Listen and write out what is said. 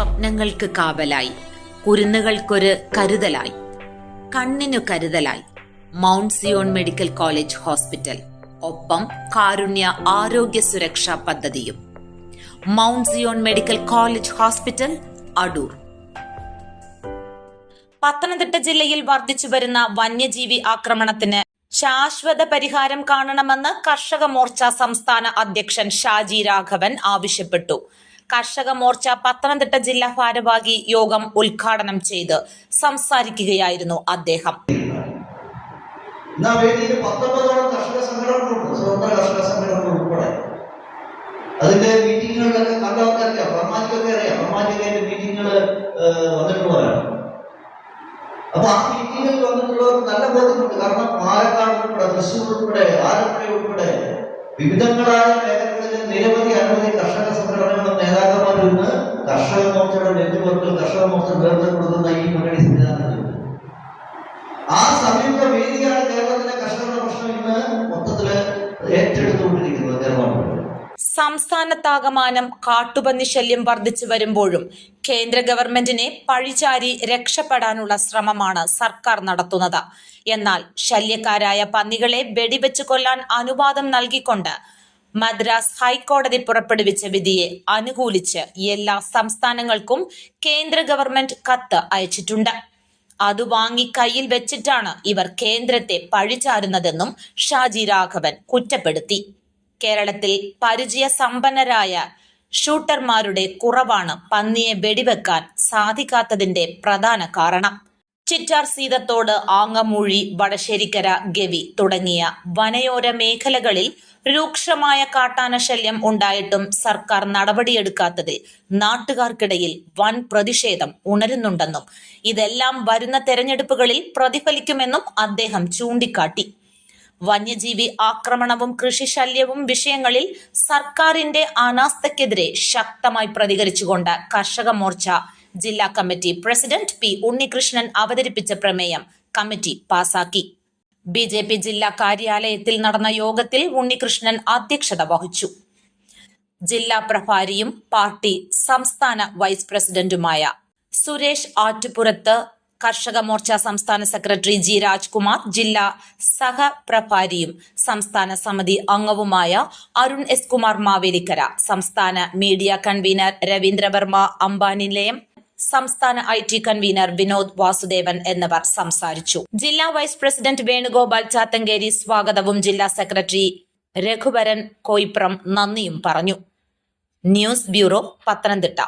സ്വപ്നങ്ങൾക്ക് കാവലായി. കുരുന്നുകൾക്കൊരു കരുതലായി. കണ്ണിനു കരുതലായി. Mount Zion medical college hospital. ഒപ്പം കാരുണ്യ ആരോഗ്യ സുരക്ഷാ പദ്ധതിയും. Mount Zion medical college hospital Adoor. Pathanamthitta ജില്ലയിൽ വർദ്ധിച്ചു വരുന്ന വന്യജീവി ആക്രമണത്തിന് ശാശ്വത പരിഹാരം കാണണമെന്ന് കർഷക മോർച്ച സംസ്ഥാന അധ്യക്ഷൻ ഷാജി രാഘവൻ ആവശ്യപ്പെട്ടു. കർഷക മോർച്ച പത്തനംതിട്ട ജില്ലാ ഭാരവാഹി യോഗം ഉദ്ഘാടനം ചെയ്ത് സംസാരിക്കുകയായിരുന്നു അദ്ദേഹം. അതിന്റെ മീറ്റിങ്ങുകളിലൊക്കെ കണ്ടവർക്കറിയാം ബ്രഹ്മാജിക്കൊക്കെ അറിയാം. ബ്രഹ്മാജിക്ക് അതിന്റെ മീറ്റിങ്ങുകൾ വന്നിട്ടുള്ളവരാണ്. അപ്പൊ ആ മീറ്റിങ്ങിൽ വന്നിട്ടുള്ളവർക്ക് നല്ല ബോധ്യമുണ്ട്. കാരണം പാലക്കാട് ഉൾപ്പെടെ തൃശ്ശൂർ ഉൾപ്പെടെ ആലപ്പുഴ ഉൾപ്പെടെ വിവിധങ്ങളായ മേഖലകളിൽ കർഷക കൊടുക്കുന്ന ഈ മുന്നണി സംവിധാനത്തിലുണ്ട്. ആ സംയുക്ത വേദിയാണ് കേരളത്തിലെ കർഷകരുടെ പ്രശ്നം ഇന്ന് മൊത്തത്തിൽ ഏറ്റെടുത്തുകൊണ്ടിരിക്കുന്നത് കേരളം സംസ്ഥാനത്താകമാനം കാട്ടുപന്നി ശല്യം വർദ്ധിച്ചു വരുമ്പോഴും കേന്ദ്ര ഗവൺമെന്റിനെ പഴിചാരി രക്ഷപ്പെടാനുള്ള ശ്രമമാണ് സർക്കാർ നടത്തുന്നത്. എന്നാൽ ശല്യക്കാരായ പന്നികളെ വെടിവെച്ച് കൊല്ലാൻ അനുവാദം നൽകിക്കൊണ്ട് മദ്രാസ് ഹൈക്കോടതി പുറപ്പെടുവിച്ച വിധിയെ അനുകൂലിച്ച് എല്ലാ സംസ്ഥാനങ്ങൾക്കും കേന്ദ്ര ഗവൺമെന്റ് കത്ത് അയച്ചിട്ടുണ്ട്. അത് വാങ്ങി കയ്യിൽ വെച്ചിട്ടാണ് ഇവർ കേന്ദ്രത്തെ പഴിചാരുന്നതെന്നും ഷാജി രാഘവൻ കുറ്റപ്പെടുത്തി. കേരളത്തിൽ പരിചയ സമ്പന്നരായ ഷൂട്ടർമാരുടെ കുറവാണ് പന്നിയെ വെടിവെക്കാൻ സാധിക്കാത്തതിന്റെ പ്രധാന കാരണം. ചിറ്റാർ സീതത്തോട് ആങ്ങമൂഴി വടശ്ശേരിക്കര ഗവി തുടങ്ങിയ വനയോര മേഖലകളിൽ രൂക്ഷമായ കാട്ടാന ശല്യം ഉണ്ടായിട്ടും സർക്കാർ നടപടിയെടുക്കാത്തതിൽ നാട്ടുകാർക്കിടയിൽ വൻ പ്രതിഷേധം ഉണരുന്നുണ്ടെന്നും ഇതെല്ലാം വരുന്ന തെരഞ്ഞെടുപ്പുകളിൽ പ്രതിഫലിക്കുമെന്നും അദ്ദേഹം ചൂണ്ടിക്കാട്ടി. വന്യജീവി ആക്രമണവും കൃഷിശല്യവും വിഷയങ്ങളിൽ സർക്കാരിന്റെ അനാസ്ഥക്കെതിരെ ശക്തമായി പ്രതികരിച്ചുകൊണ്ട് കർഷക മോർച്ച ജില്ലാ കമ്മിറ്റി പ്രസിഡന്റ് പി ഉണ്ണികൃഷ്ണൻ അവതരിപ്പിച്ച പ്രമേയം കമ്മിറ്റി പാസാക്കി. ബി ജെ പി ജില്ലാ കാര്യാലയത്തിൽ നടന്ന യോഗത്തിൽ ഉണ്ണികൃഷ്ണൻ അധ്യക്ഷത വഹിച്ചു. ജില്ലാ പ്രഭാരിയും പാർട്ടി സംസ്ഥാന വൈസ് പ്രസിഡന്റുമായ സുരേഷ് ആറ്റുപുറത്ത് കർഷക മോർച്ച സംസ്ഥാന സെക്രട്ടറി ജി രാജ്കുമാർ ജില്ലാ സഹപ്രഭാരിയും സംസ്ഥാന സമിതി അംഗവുമായ അരുൺ എസ് കുമാർ മാവേലിക്കര സംസ്ഥാന മീഡിയ കൺവീനർ രവീന്ദ്രവർമ്മ അംബാനിലയം സംസ്ഥാന I T convener Vinod Vasudevan എന്നിവർ സംസാരിച്ചു. ജില്ലാ വൈസ് പ്രസിഡന്റ് വേണുഗോപാൽ ചാത്തങ്കേരി സ്വാഗതവും ജില്ലാ സെക്രട്ടറി രഘുവരൻ കോയിപ്രം നന്ദിയും പറഞ്ഞു. News bureau Pathanamthitta.